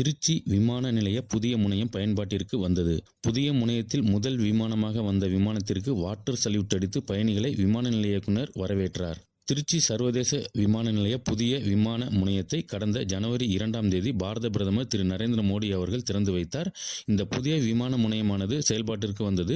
திருச்சி விமான நிலைய புதிய முனையம் பயன்பாட்டிற்கு வந்தது. புதிய முனையத்தில் முதல் விமானமாக வந்த விமானத்திற்கு வாட்டர் சல்யூட் அடித்து பயணிகளை விமான நிலைய இயக்குனர் வரவேற்றார். திருச்சி சர்வதேச விமான நிலைய புதிய விமான முனையத்தை கடந்த ஜனவரி இரண்டாம் தேதி பாரத பிரதமர் திரு நரேந்திர மோடி அவர்கள் திறந்து வைத்தார். இந்த புதிய விமான முனையமானது செயல்பாட்டிற்கு வந்தது.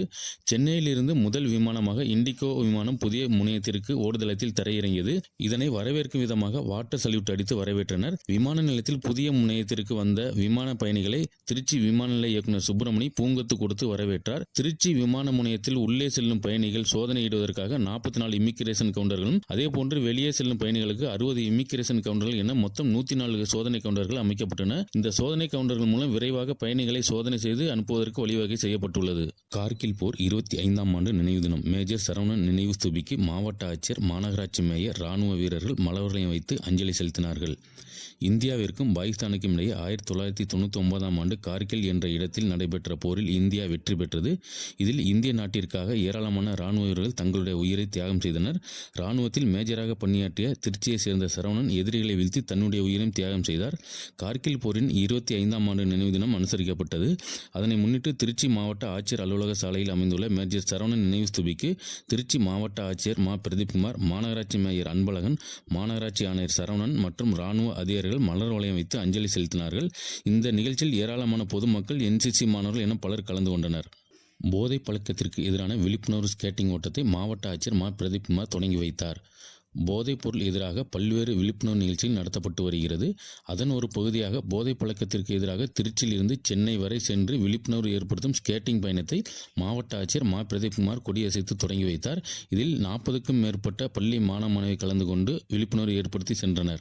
சென்னையிலிருந்து முதல் விமானமாக இண்டிகோ விமானம் புதிய முனையத்திற்கு ஓடுதளத்தில் தரையிறங்கியது. இதனை வரவேற்கும் விதமாக வாட்டர் சல்யூட் அடித்து வரவேற்றனர். விமான நிலையத்தில் புதிய முனையத்திற்கு வந்த விமான பயணிகளை திருச்சி விமான நிலைய இயக்குனர் சுப்பிரமணி பூங்கத்து கொடுத்து வரவேற்றார். திருச்சி விமான முனையத்தில் உள்ளே செல்லும் பயணிகள் சோதனையிடுவதற்காக நாற்பத்தி நாலு இமிகிரேஷன் கவுண்டர்களும் ஒன்று வெளியே செல்லும் பயணிகளுக்கு அறுபது இமிகிரேஷன் கவுண்டர்கள் என மொத்தம் நூத்தி நாலு சோதனை கவுண்டர்கள் அமைக்கப்பட்டன. இந்த சோதனை கவுண்டர்கள் மூலம் விரைவாக பயணிகளை சோதனை செய்து அனுப்புவதற்கு வழிவகை செய்யப்பட்டுள்ளது. கார்கில் போர் இருபத்தி ஐந்தாம் ஆண்டு நினைவு தினம். மேஜர் சரவணன் நினைவு ஸ்தூபிக்கு மாவட்ட ஆட்சியர் மாநகராட்சி மேயர் ராணுவ வீரர்கள் மலர்களையும் வைத்து அஞ்சலி செலுத்தினார்கள். இந்தியாவிற்கும் பாகிஸ்தானுக்கும் இடையே ஆயிரத்தி தொள்ளாயிரத்தி தொண்ணூற்றி ஒன்பதாம் ஆண்டு கார்கில் என்ற இடத்தில் நடைபெற்ற போரில் இந்தியா வெற்றி பெற்றது. இதில் இந்திய நாட்டிற்காக ஏராளமான ராணுவ வீரர்கள் தங்களுடைய உயிரை தியாகம் செய்தனர். ராணுவத்தில் மேஜராக பணியாற்றிய திருச்சியைச் சேர்ந்த சரவணன் எதிரிகளை வீழ்த்தி தன்னுடைய உயிரையும் தியாகம் செய்தார். கார்கில் போரின் இருபத்தி ஐந்தாம் ஆண்டு நினைவு தினம் அனுசரிக்கப்பட்டது. அதனை முன்னிட்டு திருச்சி மாவட்ட ஆட்சியர் அலுவலக சாலையில் அமைந்துள்ள மேஜர் சரவணன் நினைவு ஸ்தூபிக்கு திருச்சி மாவட்ட ஆட்சியர் மா. பிரதீப்குமார் மாநகராட்சி மேயர் அன்பழகன் மாநகராட்சி ஆணையர் சரவணன் மற்றும் ராணுவ அதிகாரிகள் மலர் வளையம் வைத்து அஞ்சலி செலுத்தினார்கள். இந்த நிகழ்ச்சியில் ஏராளமான பொதுமக்கள் என்சிசி மாணவர்கள் என பலர் கலந்து கொண்டனர். போதை பழக்கத்திற்கு எதிரான விழிப்புணர்வு ஸ்கேட்டிங் ஓட்டத்தை மாவட்ட ஆட்சியர் மா. பிரதீப்குமார் தொடங்கி வைத்தார். போதைப் பொருள் எதிராக பல்வேறு விழிப்புணர்வு நிகழ்ச்சிகள் நடத்தப்பட்டு வருகிறது. அதன் ஒரு பகுதியாக போதை பழக்கத்திற்கு எதிராக திருச்சியில் இருந்து சென்னை வரை சென்று விழிப்புணர்வு ஏற்படுத்தும் ஸ்கேட்டிங் பயணத்தை மாவட்ட ஆட்சியர் மா. பிரதீப்குமார் கொடியசைத்து தொடங்கி வைத்தார். இதில் நாற்பதுக்கும் மேற்பட்ட பள்ளி மாணவ மாணவி கலந்து கொண்டு விழிப்புணர்வு ஏற்படுத்தி சென்றனர்.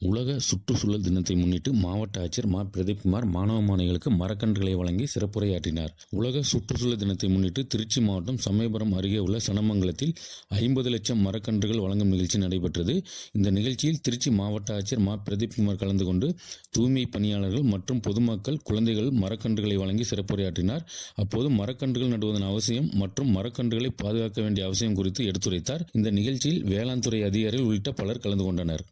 உலக சுற்றுச்சூழல் தினத்தை முன்னிட்டு மாவட்ட ஆட்சியர் மா. பிரதீப்குமார் மாணவ மாணவிகளுக்கு மரக்கன்றுகளை வழங்கி சிறப்புரையாற்றினார். உலக சுற்றுச்சூழல் தினத்தை முன்னிட்டு திருச்சி மாவட்டம் சமயபுரம் அருகே உள்ள சனமங்கலத்தில் ஐம்பது லட்சம் மரக்கன்றுகள் வழங்கும் நிகழ்ச்சி நடைபெற்றது. இந்த நிகழ்ச்சியில் திருச்சி மாவட்ட ஆட்சியர் மா. பிரதீப்குமார் கலந்து கொண்டு தூய்மை பணியாளர்கள் மற்றும் பொதுமக்கள் குழந்தைகள் மரக்கன்றுகளை வழங்கி சிறப்புரையாற்றினார். அப்போது மரக்கன்றுகள் நடுவதன் அவசியம் மற்றும் மரக்கன்றுகளை பாதுகாக்க வேண்டிய அவசியம் குறித்து எடுத்துரைத்தார். இந்த நிகழ்ச்சியில் வேளாண் துறை அதிகாரிகள் உள்ளிட்ட பலர் கலந்து கொண்டனர்.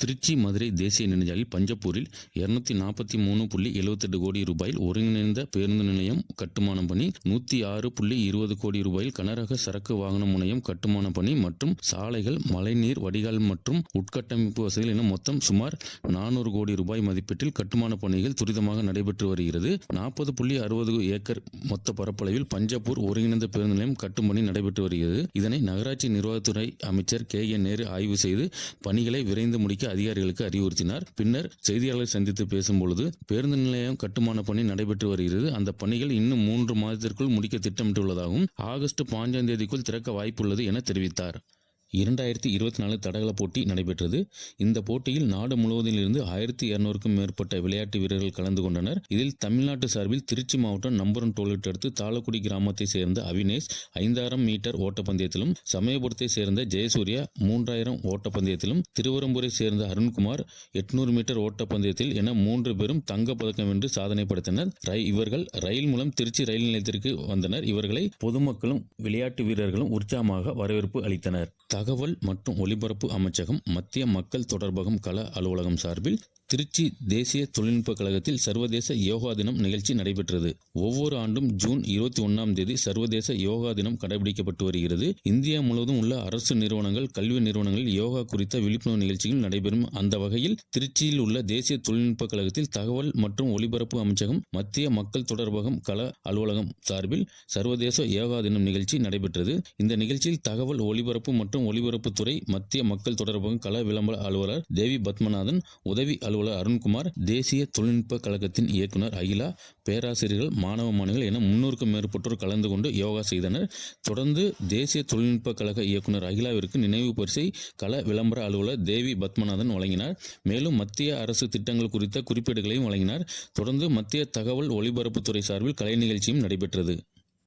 திருச்சி மதுரை தேசிய நெடுஞ்சாலையில் பஞ்சப்பூரில் இருநூத்தி நாற்பத்தி மூணு புள்ளி எழுபத்தெட்டு கோடி ரூபாயில் ஒருங்கிணைந்த பேருந்து நிலையம் கட்டுமானம் பணி நூற்றி ஆறு புள்ளி இருபது கோடி ரூபாயில் கனரக சரக்கு வாகன முனையம் கட்டுமான பணி மற்றும் சாலைகள் மழைநீர் வடிகால் மற்றும் உட்கட்டமைப்பு வசதிகள் என மொத்தம் சுமார் நானூறு கோடி ரூபாய் மதிப்பீட்டில் கட்டுமான பணிகள் துரிதமாக நடைபெற்று வருகிறது. நாற்பது புள்ளி அறுபது ஏக்கர் மொத்த பரப்பளவில் பஞ்சப்பூர் ஒருங்கிணைந்த பேருந்து நிலையம் கட்டும் பணி நடைபெற்று வருகிறது. இதனை நகராட்சி நிர்வாகத்துறை அமைச்சர் கே என் நேரு ஆய்வு செய்து பணிகளை விரைந்து முடிக்க அதிகாரிகளுக்கு அறிவுறுத்தினார். பின்னர் செய்தியாளர்களை சந்தித்து பேசும்பொழுது பேருந்து நிலையம் கட்டுமான பணி நடைபெற்று வருகிறது. அந்த பணிகள் இன்னும் மூன்று மாதத்திற்குள் முடிக்க திட்டமிட்டுள்ளதாகவும் ஆகஸ்ட் பாஞ்சாம் தேதிக்குள் திறக்க வாய்ப்புள்ளது என தெரிவித்தார். இரண்டாயிரத்தி இருபத்தி நாலு தடகள போட்டி நடைபெற்றது. இந்த போட்டியில் நாடு முழுவதில் இருந்து ஆயிரத்தி இருநூறுக்கும் மேற்பட்ட விளையாட்டு வீரர்கள் கலந்து கொண்டனர். இதில் தமிழ்நாட்டு சார்பில் திருச்சி மாவட்டம் நம்பரன் டோலிட்டு அடுத்து தாளக்குடி கிராமத்தை சேர்ந்த அவினேஷ் ஐந்தாயிரம் மீட்டர் ஓட்டப்பந்தயத்திலும் சமயபுரத்தை சேர்ந்த ஜெயசூர்யா மூன்றாயிரம் ஓட்டப்பந்தயத்திலும் திருவரம்பூரை சேர்ந்த அருண்குமார் எட்நூறு மீட்டர் ஓட்டப்பந்தயத்தில் என மூன்று பேரும் தங்கப் பதக்கம் வென்று சாதனை படுத்தினர் ரை- இவர்கள் ரயில் மூலம் திருச்சி ரயில் நிலையத்திற்கு வந்தனர். இவர்களை பொதுமக்களும் விளையாட்டு வீரர்களும் உற்சாகமாக வரவேற்பு அளித்தனர். தகவல் மற்றும் ஒலிபரப்பு அமைச்சகம் மத்திய மக்கள் தொடர்பகம் கள அலுவலகம் சார்பில் திருச்சி தேசிய தொழில்நுட்ப கழகத்தில் சர்வதேச யோகா தினம் நிகழ்ச்சி நடைபெற்றது. ஒவ்வொரு ஆண்டும் ஜூன் இருபத்தி ஒன்றாம் தேதி சர்வதேச யோகா தினம் கடைபிடிக்கப்பட்டு வருகிறது. இந்தியா முழுவதும் உள்ள அரசு நிறுவனங்கள் கல்வி நிறுவனங்களில் யோகா குறித்த விழிப்புணர்வு நிகழ்ச்சிகள் நடைபெறும். அந்த வகையில் திருச்சியில் உள்ள தேசிய தொழில்நுட்ப கழகத்தில் தகவல் மற்றும் ஒலிபரப்பு அமைச்சகம் மத்திய மக்கள் தொடர்பகம் கள அலுவலகம் சார்பில் சர்வதேச யோகா தினம் நிகழ்ச்சி நடைபெற்றது. இந்த நிகழ்ச்சியில் தகவல் ஒலிபரப்பு மற்றும் ஒலிபரப்புத்துறை மத்திய மக்கள் தொடர்பு கள விளம்பர அலுவலர் தேவி பத்மநாதன் உதவி அலுவலர் அருண்குமார் தேசிய தொழில்நுட்ப கழகத்தின் இயக்குனர் அகிலா பேராசிரியர்கள் மாணவ மாணவிகள் என முன்னூறுக்கும் மேற்பட்டோர் கலந்து கொண்டு யோகா செய்தனர். தொடர்ந்து தேசிய தொழில்நுட்ப கழக இயக்குனர் அகிலாவிற்கு நினைவு பரிசை கள விளம்பர அலுவலர் தேவி பத்மநாதன் வழங்கினார். மேலும் மத்திய அரசு திட்டங்கள் குறித்த குறிப்பீடுகளையும் வழங்கினார். தொடர்ந்து மத்திய தகவல் ஒலிபரப்புத்துறை சார்பில் கலை நிகழ்ச்சியும் நடைபெற்றது.